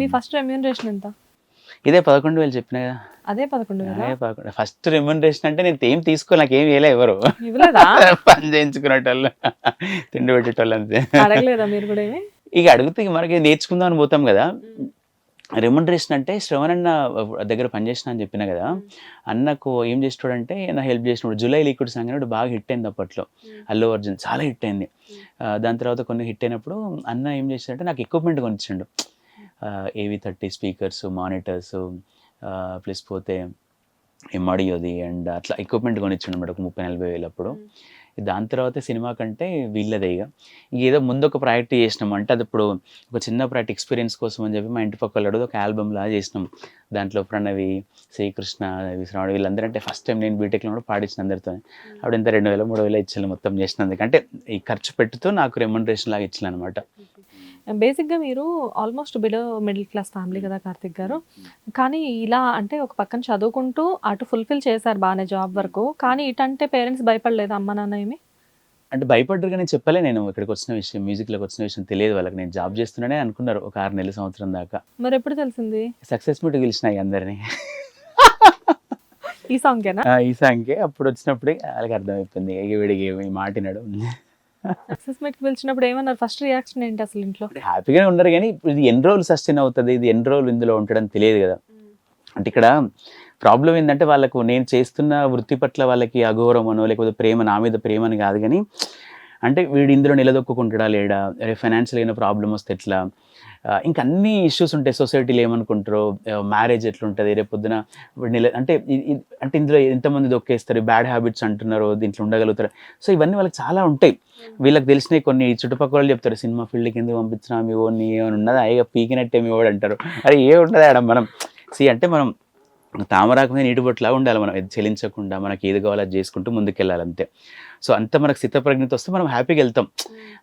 మీ first remuneration ఎంత? ఇదే పదకొండు వేలు చెప్పిన కదా. అదే పదకొండు వేల? అదే పదకొండు. ఫస్ట్ రెమ్యూనరేషన్ అంటే నేను ఏం తీసుకో నాకు ఏం వేయలే ఎవరు. పని చేయించుకునేటోళ్ళు తిండి పెట్టేటోళ్ళు అంతే. అడగలేదా మీరు కూడా ఇక అడిగితే మనకి నేర్చుకుందాం అని పోతాం కదా. రెమ్యూనరేషన్ అంటే శ్రవణ్ అన్న దగ్గర పనిచేసిన అని చెప్పిన కదా. అన్నకు ఏం చేస్తాడంటే నా హెల్ప్ చేసినప్పుడు జూలై లీక్విడ్ సాంగ్ బాగా హిట్ అయింది అప్పట్లో. అల్లు అర్జున్ చాలా హిట్ అయింది. దాని తర్వాత కొన్ని హిట్ అయినప్పుడు అన్న ఏం చేశాడంటే నాకు ఎక్విప్మెంట్ కొనిచ్చిండు. ఏవి థర్టీ స్పీకర్స్ మానిటర్స్ ప్లస్ పోతే ఎంఆడియోది అండ్ అట్లా ఎక్విప్మెంట్ కొనిచ్చిండు అన్నమాట ఒక ముప్పై నలభై వేలు అప్పుడు. దాని తర్వాత సినిమా కంటే వీళ్ళదే ఇక ఏదో ముందు ఒక ప్రాజెక్ట్ చేసినాం. అంటే అది ఇప్పుడు ఒక చిన్న ప్రాజెక్ట్ ఎక్స్పీరియన్స్ కోసం అని చెప్పి మా ఇంటి పక్క వాళ్ళు ఒక ఆల్బమ్ లాగా చేసినాం. దాంట్లో ప్రణవి శ్రీకృష్ణ విశ్రాడు వీళ్ళందరూ అంటే ఫస్ట్ టైం నేను బీటెక్లో కూడా పాడించిన అందరితో. అప్పుడు ఎంత రెండు వేల మూడు వేలు ఇచ్చాను మొత్తం చేసినందుకు. అంటే ఈ ఖర్చు పెట్టుతూ నాకు రెమ్యూనరేషన్ లాగా ఇచ్చిన అనమాట బేసిక్గా మీరు almost below middle class family కదా కార్తిక్ గారు. కానీ ఇలా అంటే ఒక పక్కన చదువుకుంటూ అటు ఫుల్ఫిల్ చేశారు బాగానే జాబ్ వరకు. కానీ ఇటంటే పేరెంట్స్ భయపడలేదు అమ్మ నాన్న ఏమి? అంటే భయపడ్డారు కానీ చెప్పలే నేను ఇక్కడికి వచ్చిన విషయం మ్యూజిక్లోకి వచ్చిన విషయం తెలియదు వాళ్ళకి. నేను జాబ్ చేస్తున్నానే అనుకున్నారు ఒక ఆరు నెలల సంవత్సరం దాకా. మరి ఎప్పుడు తెలిసింది? సక్సెస్ మీట్ గెలిచినాయి అందరినీ. ఈ సాంగ్కేనా ఈ సాంగ్కి అప్పుడు వచ్చినప్పుడే వాళ్ళకి అర్థమైపోయింది వీడికి ఈ మాట వినడు సక్సెస్ మీట్ పిలిచినప్పుడు ఏమన్నారు? ఫస్ట్ రియాక్షన్ ఏంటి అసలు ఇంట్లో? హ్యాపీగానే ఉన్నారు కానీ ఇది ఎన్ని రోజులు సస్టైన్ అవుతుంది? ఇది ఎన్ని రోజులు ఇందులో ఉండడం తెలియదు కదా. అంటే ఇక్కడ ప్రాబ్లం ఏంటంటే వాళ్ళకు నేను చేస్తున్న వృత్తి పట్ల వాళ్ళకి అగౌరవమనో లేకపోతే ప్రేమ నా మీద ప్రేమని కాదు కానీ అంటే వీడు ఇందులో నిలదొక్కుంటాడా లేడా? ఫైనాన్షియల్ అయిన ప్రాబ్లం వస్తే ఎట్లా? ఇంకా అన్ని ఇష్యూస్ ఉంటాయి. సొసైటీలో ఏమనుకుంటారో? మ్యారేజ్ ఎట్లుంటుంది? రేపు పొద్దున వీడు నిల అంటే అంటే ఇందులో ఎంతమంది దొక్కేస్తారు? బ్యాడ్ హ్యాబిట్స్ అంటున్నారు? దీంట్లో ఉండగలుగుతారు? సో ఇవన్నీ వాళ్ళకి చాలా ఉంటాయి. వీళ్ళకి తెలిసినవి కొన్ని చుట్టుపక్కల వాళ్ళు చెప్తారు. సినిమా ఫీల్డ్కి ఎందుకు పంపించినా మీ ఓన్ని ఏమైనా ఉన్నదా. అయ్యా పీకినట్టే మీ వాడు అంటారు. అరే ఏ ఉంటుంది ఆడ మనం? సి అంటే మనం తామరాకు మీద నీటి బొట్టులా ఉండాలి మనం. ఇది చెలించకుండా మనకి ఏది కావాలో అది చేసుకుంటూ ముందుకెళ్ళాలి అంతే సో అంత మనకు స్థితప్రజ్ఞత వస్తే మనం హ్యాపీగా వెళ్తాం.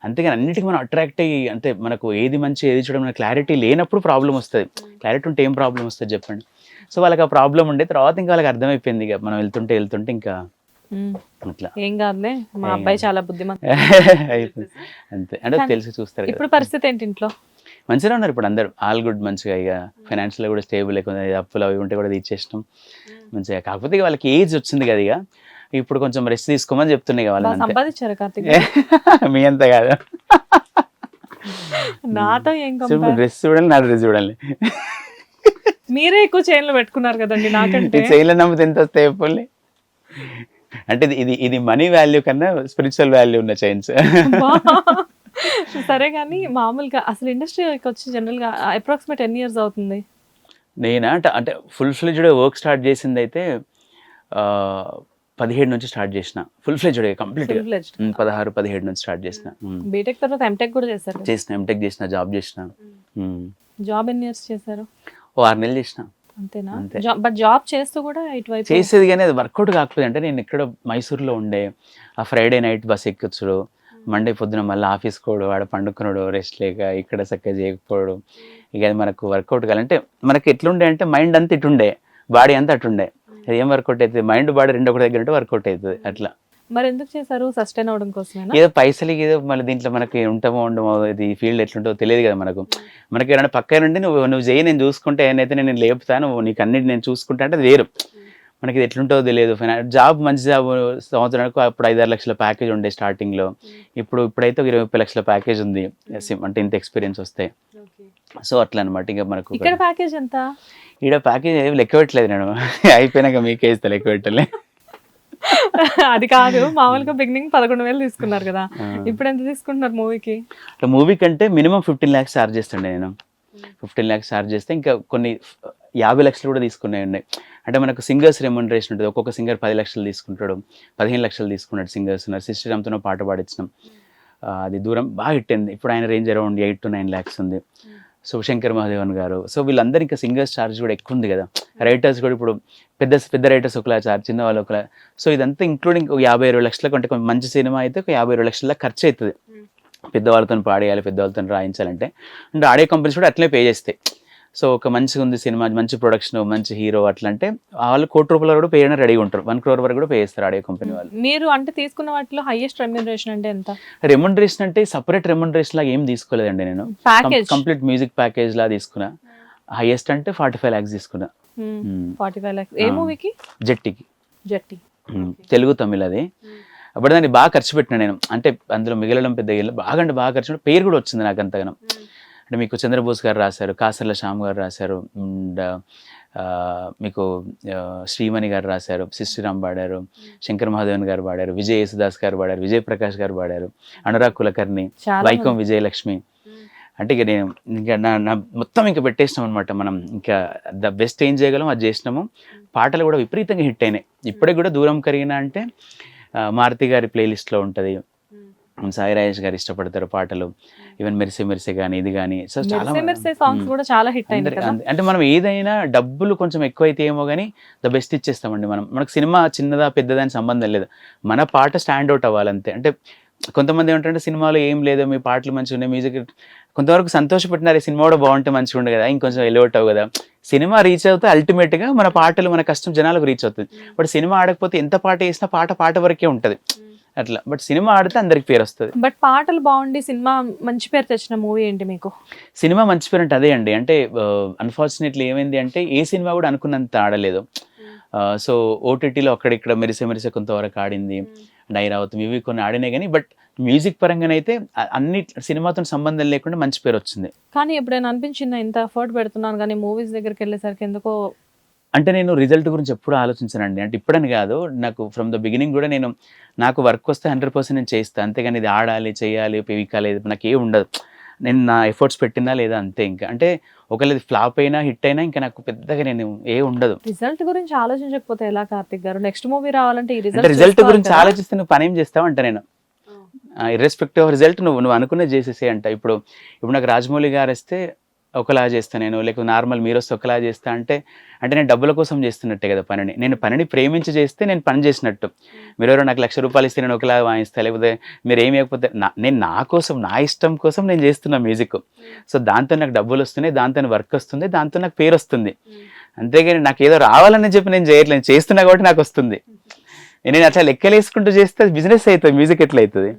అంతేగాని అన్నిటికీ మనం అట్రాక్ట్ అయ్యి అంటే మనకు ఏది మంచి ఏది చూడడం మన క్లారిటీ లేనప్పుడు ప్రాబ్లం వస్తుంది. క్లారిటీ ఉంటే ఏం ప్రాబ్లం వస్తుంది చెప్పండి? సో వాళ్ళకి ఆ ప్రాబ్లం ఉండే తర్వాత ఇంకా వాళ్ళకి అర్థమైపోయింది ఇక. మనం వెళ్తుంటే వెళ్తుంటే ఇంకా. అట్లా. ఏం కాదులే. మా అబ్బాయి. చాలా బుద్ధిమంత అంతే. అంటే తెలిసి చూస్తారు ఇప్పుడు పరిస్థితి ఏంటి ఇంట్లో? మంచిగా ఉన్నారు ఇప్పుడు అందరు. ఆల్ గుడ్ మంచిగా ఇక ఫైనాన్షియల్ కూడా స్టేబుల్ ఎక్కువ అప్పులు అవి ఉంటే కూడా తీసేసినాం మంచిగా కాకపోతే ఇక వాళ్ళకి ఏజ్ వచ్చింది కదా ఇక. ఇప్పుడు కొంచెం రెస్ట్ తీసుకోమని చెప్తున్నాయి అంతే సంపాదించారు కార్తిక్. మీ అంత కాదు. నాతో ఏం డ్రెస్ చూడండి నా డ్రెస్ చూడండి. మీరే ఎక్కువ చైన్లు పెట్టుకున్నారు కదండి నాకంటే. చేయలే నమ్మితే ఎంత వస్తాయి చెప్పండి అంటే ఇది ఇది మనీ వాల్యూ కన్నా స్పిరిచువల్ వాల్యూ ఉన్న చైన్స్ సరే కానీ మామూలుగా అసలు ఇండస్ట్రీకి వచ్చి జనరల్గా అప్రాక్సిమేట్ ఎన్ని ఇయర్స్ అవుతుంది? నేనా? అంటే ఫుల్ ఫ్లెజ్డ్ వర్క్ స్టార్ట్ చేసింది అయితే పదిహేడు నుంచి స్టార్ట్ చేసిన. ఫుల్ ఫ్లెజ్డ్ ఫ్లెజ్డ్ పదహారు పదిహేడు నుంచి స్టార్ట్ చేసిన. బీటెక్ తర్వాత ఎంటెక్ కూడా చేశారు. చేసిన ఎంటెక్ చేసిన జాబ్ చేసిన. జాబ్ ఎన్ని ఇయర్స్ చేశారు? ఓ ఆరు నెలలు చేసిన. అంతేనా? అంతే. బట్ జాబ్ చేస్తూ కూడా ఇటువైపు? చేసేది కానీ అది వర్కౌట్ కాకపోతే అంటే నేను ఇక్కడ మైసూర్లో ఉండే ఆ ఫ్రైడే నైట్ బస్ ఎక్కొచ్చుడు. మండే పొద్దున మళ్ళీ ఆఫీస్ కోడు వాడు పండుకున్నాడు రెస్ట్ లేక ఇక్కడ చక్కగా చేయకపోవడం ఇక అది మనకు వర్కౌట్ కావాలంటే మనకి ఎట్లుండే అంటే మైండ్ అంతా ఇటుండే బాడీ అంతా అటుండే. అది ఏం వర్కౌట్ అవుతుంది మైండ్ బాడీ రెండు ఒకటి దగ్గర ఉంటే వర్కౌట్ అవుతుంది అట్లా. మరి ఎందుకు చేశారు? సస్టైన్ అవడం కోసమేనా? ఏదో పైసలకి ఏదో మళ్ళీ దీంట్లో మనకి ఉంటామో ఉండమో ఇది ఫీల్డ్ ఎట్లుంటుందో తెలియదు కదా మనకు. మనకి ఎవరైనా పక్క నుండి నువ్వు నువ్వు చేయి నేను చూసుకుంటే ఏనైతే నేను లేపుతాను నీకు అన్నిటి నేను చూసుకుంటా అంటే వేరు. మనకి ఇది ఎట్లుంటుందో తెలియదు. ఫైనా జాబ్ మంచి జాబ్ సంవత్సరానికి అప్పుడు ఐదారు లక్షల ప్యాకేజ్ ఉండే స్టార్టింగ్లో. ఇప్పుడు ఇప్పుడైతే ఇరవై ముప్పై లక్షల ప్యాకేజ్ ఉంది. Sim- అంటే ఇంత ఎక్స్పీరియన్స్ వస్తాయి సో అట్లా అనమాట ఇంకా మనకు ఇక్కడ ప్యాకేజ్ ఎంత? ఈడ ప్యాకేజ్ ఏమి లెక్క పెట్టలేదు నేను. అయిపోయినాక మీకే ఇస్తా లెక్క పెట్టలే. అది కాదు మామూలుగా బిగినింగ్ పదకొండు వేలు తీసుకున్నారు కదా. ఇప్పుడు ఎంత తీసుకుంటున్నారు మూవీకి? మూవీ కంటే మినిమం ఫిఫ్టీన్ ల్యాక్స్ చార్జ్ చేస్తుండే నేను. ఫిఫ్టీన్ ల్యాక్స్ చార్జ్ చేస్తే ఇంకా కొన్ని యాభై లక్షలు కూడా తీసుకున్నాయి ఉన్నాయి. అంటే మనకు సింగర్స్ రెమ్యూనరేషన్ ఉంటుంది. ఒక్కొక్క సింగర్ పది లక్షలు తీసుకుంటాడు పదిహేను లక్షలు తీసుకున్నాడు సింగర్స్. ఉన్నారు సిస్టమ్తో పాట పాడించినాం అది దూరం బాగా హిట్ అయింది. ఇప్పుడు ఆయన range around eight to nine lakhs ఉంది. సో శంకర్ మహాదేవన్ గారు. సో వీళ్ళందరూ ఇంకా సింగర్స్ ఛార్జ్ కూడా ఎక్కువ ఉంది కదా. రైటర్స్ కూడా ఇప్పుడు పెద్ద పెద్ద రైటర్స్ ఒకలా ఛార్జ్ చిన్న వాళ్ళు ఒకలా. సో ఇదంతా ఇంక్లూడింగ్ ఒక యాభై ఇరవై లక్షలకు అంటే కొంచెం మంచి సినిమా అయితే ఒక యాభై ఇరవై లక్షల ఖర్చు అవుతుంది పెద్దవాళ్ళతో పాడేయాలి పెద్దవాళ్ళతో రాయించాలంటే. అంటే ఆడియో కంపెనీస్ కూడా అట్లే పే చేస్తాయి. సో ఒక మంచిగా ఉంది సినిమా మంచి ప్రొడక్షన్ మంచి హీరో అట్లా అంటే వాళ్ళు కోటి రూపాయలు కూడా పే చేయడానికి రెడీగా ఉంటారు. వన్ క్రోర్ వరకు కూడా పే చేస్తారు ఆడియో కంపెనీ వాళ్ళు. మీరు అంటే తీసుకున్న వాటిలో హైయెస్ట్ రెమ్యూనరేషన్ అంటే ఎంత? రెమ్యూనరేషన్ అంటే సపరేట్ రెమ్యూనరేషన్ లాగా ఏం తీసుకోలేదండి నేను. ప్యాకేజ్ కంప్లీట్ మ్యూజిక్ ప్యాకేజ్ లా తీసుకున్నా. హైయెస్ట్ అంటే ఫార్టీ ఫైవ్ ల్యాక్స్ తీసుకున్నా ఫార్టీ ఫైవ్ ల్యాక్స్ ఏ. మూవీకి జట్టికి జట్టి తెలుగు తమిళ్ అది. అప్పుడు దాన్ని బాగా ఖర్చు పెట్టిన నేను. అంటే అందులో మిగలడం పెద్ద. బాగా అంటే బాగా ఖర్చు పెట్టి పేరు కూడా వచ్చింది నాకు అంతగానం. అంటే మీకు చంద్రబోస్ గారు రాశారు కాసర్ల శ్యామ్ గారు రాశారు అండ్ మీకు శ్రీమణి గారు రాశారు శ్రీరామ్ పాడారు శంకర్ మహాదేవన్ గారు పాడారు విజయ్ యేసుదాస్ గారు పాడారు విజయ్ ప్రకాష్ గారు పాడారు అనురాగ్ కులకర్ణి వైకం. విజయలక్ష్మి. అంటే ఇక నేను ఇంకా నా నా మొత్తం ఇంకా పెట్టేసినాం అనమాట మనం. ఇంకా ద బెస్ట్ ఏం చేయగలం అది చేసినాము. పాటలు కూడా విపరీతంగా హిట్ అయినాయి. ఇప్పటికి కూడా దూరం కరిగిన అంటే మారుతి గారి ప్లేలిస్ట్లో ఉంటుంది. సాయి రాజేష్ గారు ఇష్టపడతారు పాటలు. ఈవెన్ మెరిసే మెరిసే కానీ ఇది కానీ సో చాలా సాంగ్స్. కూడా చాలా హిట్ అయింది అంటే మనం ఏదైనా డబ్బులు కొంచెం ఎక్కువైతే ఏమో కానీ ద బెస్ట్ ఇచ్చేస్తామండి మనం. మనకు సినిమా చిన్నదా పెద్దదా అని సంబంధం లేదు. మన పాట స్టాండ్ అవుట్ అవ్వాలంతే. అంటే కొంతమంది ఏమంటారంటే సినిమాలో ఏం లేదు మీ పాటలు మంచిగా ఉన్నాయి మ్యూజిక్ కొంతవరకు సంతోషపెట్టినారు ఈ సినిమా కూడా బాగుంటే మంచిగా ఉండే కదా ఇంకొంచెం ఎలివేట్ అవ్వు కదా. సినిమా రీచ్ అవుతే ultimate గా మన పాటలు మన కష్టం జనాలకు రీచ్ అవుతుంది. బట్ సినిమా ఆడకపోతే ఎంత పాట వేసినా పాట పాట వరకే ఉంటుంది. అట్లా. బట్ సినిమా ఆడితే అందరికి పేరు వస్తుంది. బట్ పాటలు బాగుండి సినిమా మంచి పేరు తెచ్చిన మూవీ ఏంటి మీకు? సినిమా మంచి పేరు అంటే అదే అండి. అంటే అన్ఫార్చునేట్లీ ఏమైంది అంటే ఏ సినిమా కూడా అనుకున్నంత ఆడలేదు. సో ఓటీటీలో అక్కడిక్కడ మెరిసే మెరిసే కొంతవరకు ఆడింది. డైరావతం ఇవి కొన్ని ఆడినాయి కానీ బట్ మ్యూజిక్ పరంగానైతే అన్ని సినిమాతో సంబంధం లేకుండా మంచి పేరు వచ్చింది. కానీ ఎప్పుడైనా అనిపించిందా ఇంత ఎఫర్ట్ పెడుతున్నాను కానీ మూవీస్ దగ్గరికి వెళ్ళేసరికి ఎందుకో అంటే నేను రిజల్ట్ గురించి ఎప్పుడు ఆలోచించానండి. అంటే ఇప్పుడని కాదు నాకు ఫ్రమ్ ద బిగినింగ్ కూడా నేను నాకు వర్క్ వస్తే హండ్రెడ్ పర్సెంట్ నేను చేస్తాను అంతేగాని ఇది ఆడాలి చేయాలి పెవికాలి నాకు ఏ ఉండదు. నేను నా ఎఫర్ట్స్ పెట్టినా లేదా అంతే ఇంకా. అంటే ఒకవేళ ఫ్లాప్ అయినా హిట్ అయినా ఇంకా నాకు పెద్దగా నేను ఏ ఉండదు. రిజల్ట్ గురించి ఆలోచించకపోతే ఎలా కార్తిక్ గారు? నెక్స్ట్ మూవీ రావాలంటే రిజల్ట్ గురించి ఆలోచిస్తే నువ్వు పని ఏం చేస్తావు అంట నేను ఇర్రెస్పెక్టివ్ ఆఫ్ రిజల్ట్ నువ్వు నువ్వు అనుకునే చేసేసే అంట ఇప్పుడు ఇప్పుడు నాకు రాజమౌళి గారు వస్తే ఒకలా చేస్తా నేను లేకపోతే నార్మల్ మీరు వస్తే ఒకలా చేస్తా అంటే అంటే నేను డబ్బుల కోసం చేస్తున్నట్టే కదా పనిని. నేను పనిని ప్రేమించి చేస్తే నేను పని చేసినట్టు. మీరు ఎవరో నాకు లక్ష రూపాయలు ఇస్తే నేను ఒకలా వాయిస్తా లేకపోతే మీరు ఏమి ఇవ్వకపోతే నా నేను నా కోసం నా ఇష్టం కోసం నేను చేస్తున్నా మ్యూజిక్. సో దాంతో నాకు డబ్బులు వస్తున్నాయి దాంతో వర్క్ వస్తుంది దాంతో నాకు పేరు వస్తుంది. అంతేగాని నాకు ఏదో రావాలని చెప్పి నేను చేయట్లేదు చేస్తున్నా కాబట్టి నాకు వస్తుంది. నేను అట్లా లెక్కలేసుకుంటూ చేస్తే బిజినెస్ అవుతుంది మ్యూజిక్ ఎట్లా అవుతుంది?